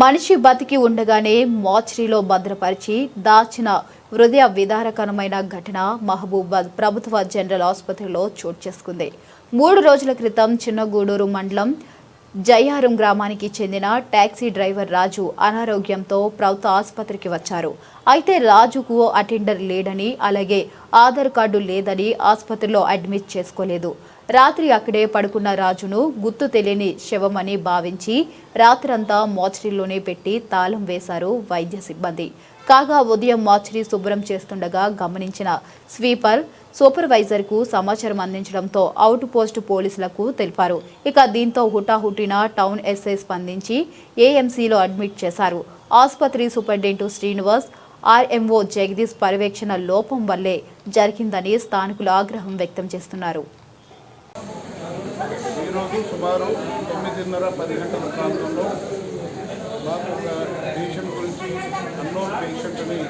మనిషి బతికి ఉండగానే మోచరీలో భద్రపరిచి దాచిన హృదయ విదారకరమైన ఘటన మహబూబాద్ ప్రభుత్వ జనరల్ ఆసుపత్రిలో చోటు చేసుకుంది. మూడు రోజుల క్రితం చిన్నగూడూరు మండలం జయారం గ్రామానికి చెందిన టాక్సీ డ్రైవర్ రాజు అనారోగ్యంతో ప్రభుత్వ ఆసుపత్రికి వచ్చారు. అయితే రాజుకు అటెండర్ లేడని అలాగే ఆధార్ కార్డు లేదని ఆసుపత్రిలో అడ్మిట్ చేసుకోలేదు. రాత్రి అక్కడే పడుకున్న రాజును గుర్తు తెలియని శవమని భావించి రాత్రంతా మోచరీలోనే పెట్టి తాళం వేశారు వైద్య సిబ్బంది. కాగా ఉదయం మార్చిని శుభ్రం చేస్తుండగా గమనించిన స్వీపర్ సూపర్వైజర్కు సమాచారం అందించడంతో అవుట్ పోస్ట్ పోలీసులకు తెలిపారు. ఇక దీంతో హుటాహుటిన టౌన్ ఎస్ఐ స్పందించి ఏఎంసీలో అడ్మిట్ చేశారు. ఆసుపత్రి సూపరింటెండెంట్ శ్రీనివాస్ ఆర్ఎంఓ జగదీష్ పర్యవేక్షణ లోపం వల్లే జరిగిందని స్థానికులు ఆగ్రహం వ్యక్తం చేస్తున్నారు. ఈరోజు సుమారు తొమ్మిదిన్నర పది గంటల ప్రాంతంలో మాకు ఒక అన్నోన్ పేషెంట్ని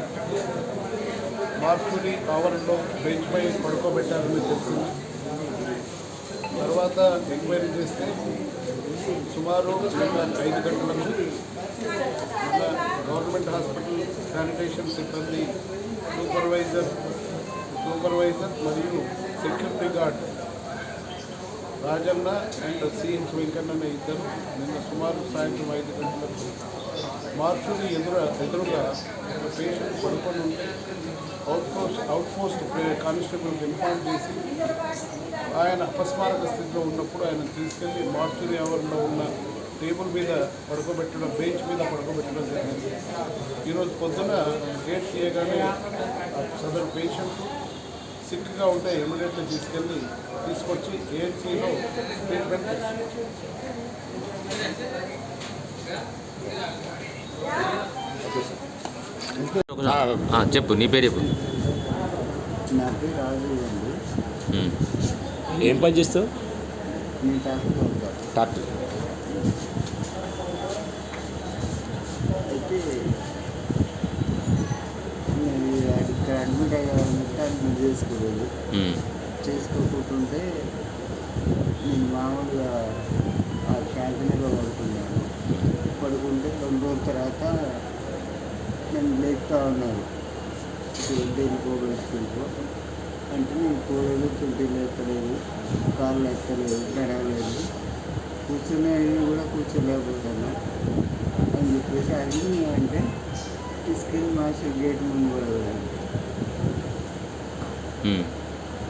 మార్పుని ఆవరణలో బెంచ్ పై పడుకోబెట్టారని తెలిసింది తర్వాత ఎంక్వైరీ చేస్తే సుమారు ఐదు గంటలకు మన గవర్నమెంట్ హాస్పిటల్ శానిటేషన్ సిబ్బంది సూపర్వైజర్ సూపర్వైజర్ మరియు security guard Rajanna and CM Venkanna అనే ఇద్దరు నిన్న సుమారు సాయంత్రం ఐదు గంటలకు మార్చుని ఎదుర ఎదురుగా ఒక పేషెంట్ పడుకొని ఉంటే out post out post inform చేసి ఆయన అపస్మారక స్థితిలో ఉన్నప్పుడు ఆయన తీసుకెళ్ళి మార్చుని ఆవరణలో ఉన్న టేబుల్ మీద పడుకోబెట్టడం బెంచ్ మీద పడుకోబెట్టడం జరిగింది. ఈరోజు పొద్దున గేట్ చేయగానే సదరు పేషెంట్ సిక్గా ఉంటే ఇమీడియట్గా తీసుకెళ్ళి తీసుకొచ్చి ఏఎన్సీలో ట్రీట్మెంట్ చెప్పు నీ పేరు చెప్పు. నా పేరు రాజు అండి. ఉమ్. ఏం పని చేస్తావు? నేను ఇక్కడ అడ్మిట్ అయ్యాలంటే అడ్మిట్ చేసుకోలేదు. చేసుకోకుంటుంటే నేను మామూలుగా ఆ క్యాంటీన్లో పడుకున్నాను. పడుకుంటే రెండు రోజుల తర్వాత నేను లేపుతా ఉన్నాను దేని పోగొట్టుకుంటూ అంటే నేను పోలేదు తుంటిలు ఎత్తలేదు కాళ్ళు ఎత్తలేదు నడవలేదు కూర్చునే కూడా కూర్చోలేకపోతాను అని చెప్పేసి అడిగి అంటే తీసుకెళ్ళి మాస్టర్ గేట్ ముందు పడగలను.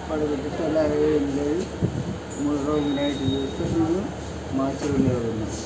పడగొట్టి తెల్లారి ఏం లేదు. మూడు రోజులు నైట్ చూస్తే నేను మాస్టర్లో ఉన్నాను